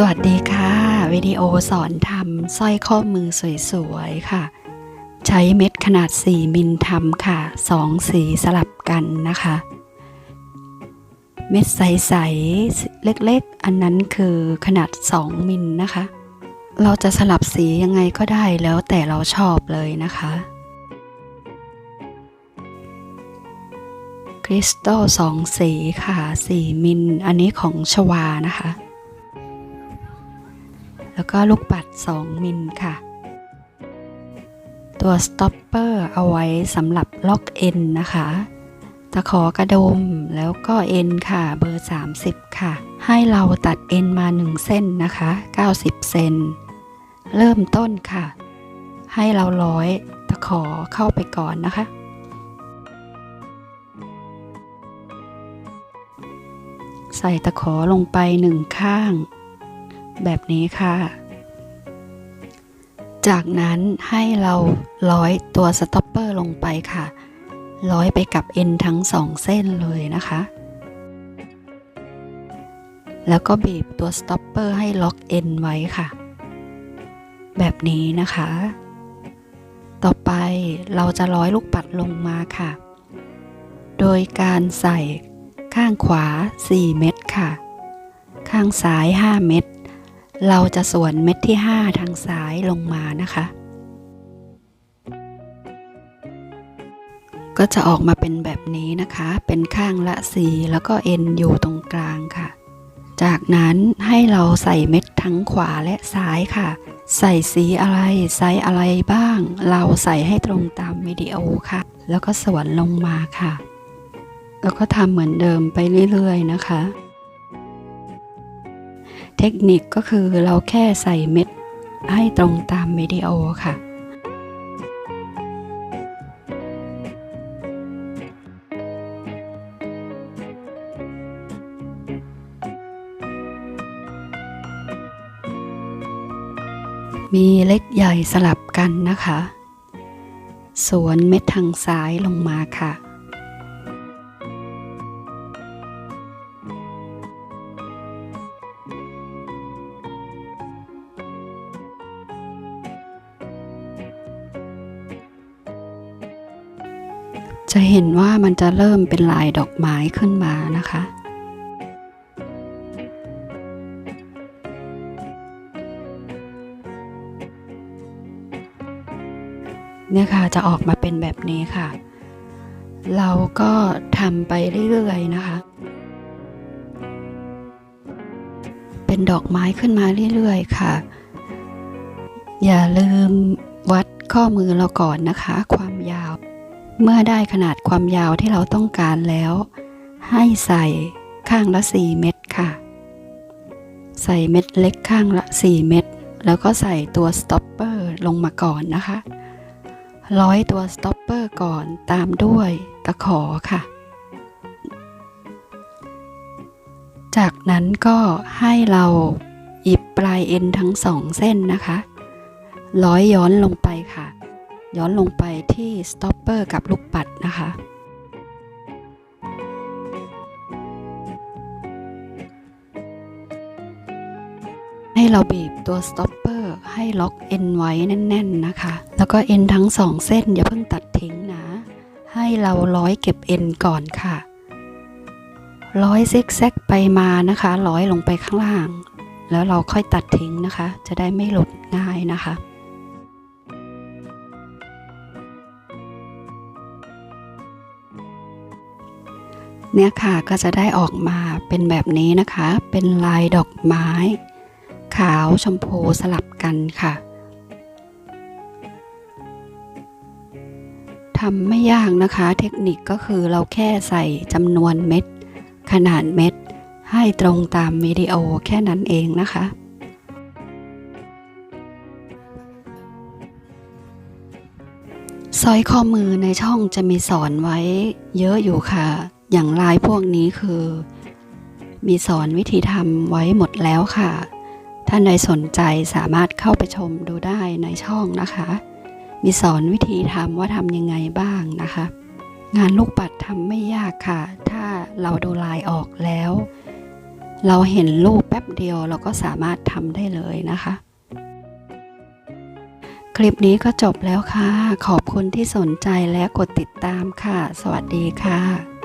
สวัสดีค่ะวิดีโอสอนทำสร้อยข้อมือสวยๆค่ะ ใช้เม็ดขนาด 4 มิลทำค่ะ 2 สีสลับกันนะคะ เม็ดใสๆเล็กๆ อันนั้นคือขนาด 2 มิลนะคะ เราจะสลับสียังไงก็ได้แล้วแต่เราชอบเลยนะคะ คริสตัลสองสีค่ะ 4 มิลอันนี้ของชวานะคะ แล้วก็ลูกปัด 2 มิลค่ะ ตัวสต็อปเปอร์เอาไว้สำหรับล็อกเอ็นนะคะตะขอกระดมแล้วก็เอ็นค่ะเบอร์ 30 ค่ะ ให้เราตัดเอ็นมา 1 เส้นนะคะ 90 เซนเริ่มต้นค่ะ ให้เราร้อยตะขอเข้าไปก่อนนะคะ ใส่ตะขอลงไปหนึ่งข้าง แบบนี้ค่ะ จากนั้นให้เราร้อยตัวสต็อปเปอร์ลงไปค่ะ ร้อยไปกับเอ็นทั้งสองเส้นเลยนะคะ แล้วก็บีบตัวสต็อปเปอร์ให้ล็อกเอ็นไว้ค่ะ แบบนี้นะคะ ต่อไปเราจะร้อยลูกปัดลงมาค่ะ โดยการใส่ข้างขวา 4 เม็ดค่ะ ข้างซ้าย 5 เม็ด เราจะสวนเม็ดที่ 5 ทางซ้ายลงมานะคะ ก็จะออกมาเป็นแบบนี้นะคะ เป็นข้างละ4แล้วก็เอ็นอยู่ตรงกลางค่ะ จากนั้นให้เราใส่เม็ดทั้งขวาและซ้ายค่ะ ใส่สีอะไรไซส์อะไรบ้าง เราใส่ให้ตรงตามวิดีโอค่ะ แล้วก็สวนลงมาค่ะ แล้วก็ทำเหมือนเดิมไปเรื่อยๆนะคะ เทคนิคก็คือเราแค่ใส่เม็ดให้ตรงตามวิดีโอค่ะมีเล็กใหญ่สลับกันนะคะ สวนเม็ดทางซ้ายลงมาค่ะ จะเห็นว่ามันจะเริ่มเป็นลายดอกไม้ขึ้นมานะคะ เนี่ยค่ะจะออกมาเป็นแบบนี้ค่ะ เราก็ทำไปเรื่อยๆนะคะ เป็นดอกไม้ขึ้นมาเรื่อยๆค่ะ อย่าลืมวัดข้อมือเราก่อนนะคะ ความยาว เมื่อได้ขนาดความยาวที่เราต้องการแล้ว ให้ใส่ข้างละ 4 เม็ดค่ะ ใส่เม็ดเล็กข้างละ 4 เม็ดแล้วก็ใส่ตัวสต็อปเปอร์ลงมาก่อนนะคะร้อยตัวสต็อปเปอร์ก่อนตามด้วยตะขอค่ะ จากนั้นก็ให้เราหยิบปลายเอ็นทั้งสองเส้นนะคะ ร้อยย้อนลงไปค่ะ ย้อนลงไปที่สต็อปเปอร์กับลูกปัดนะคะ ให้เราบีบตัวสต็อปเปอร์ให้ล็อกเอ็นไว้แน่น ๆนะคะ แล้วก็เอ็นทั้งสองเส้นอย่าเพิ่งตัดทิ้งนะ ให้เราร้อยเก็บเอ็นก่อนค่ะ ร้อยซิกแซกไปมานะคะ ร้อยลงไปข้างล่าง แล้วเราค่อยตัดทิ้งนะคะ จะได้ไม่หลุดง่ายนะคะ เนี่ยค่ะก็จะได้ออกมาเป็นแบบนี้นะคะ เป็นลายดอกไม้ ขาวชมพูสลับกันค่ะทำไม่ยากนะคะ เทคนิคก็คือเราแค่ใส่จำนวนเม็ด ขนาดเม็ด ให้ตรงตามวิดีโอแค่นั้นเองนะคะสร้อยข้อมือในช่องจะมีสอนไว้เยอะอยู่ค่ะ อย่างลายพวกนี้คือ มีสอนวิธีทำไว้หมดแล้วค่ะ ท่านใดสนใจสามารถเข้าไปชมดูได้ในช่องนะคะ มีสอนวิธีทำว่าทำยังไงบ้างนะคะ งานลูกปัดทำไม่ยากค่ะ ถ้าเราดูลายออกแล้ว เราเห็นรูปแป๊บเดียวเราก็สามารถทำได้เลยนะคะคลิปนี้ก็จบแล้วค่ะ ขอบคุณที่สนใจและกดติดตามค่ะ สวัสดีค่ะ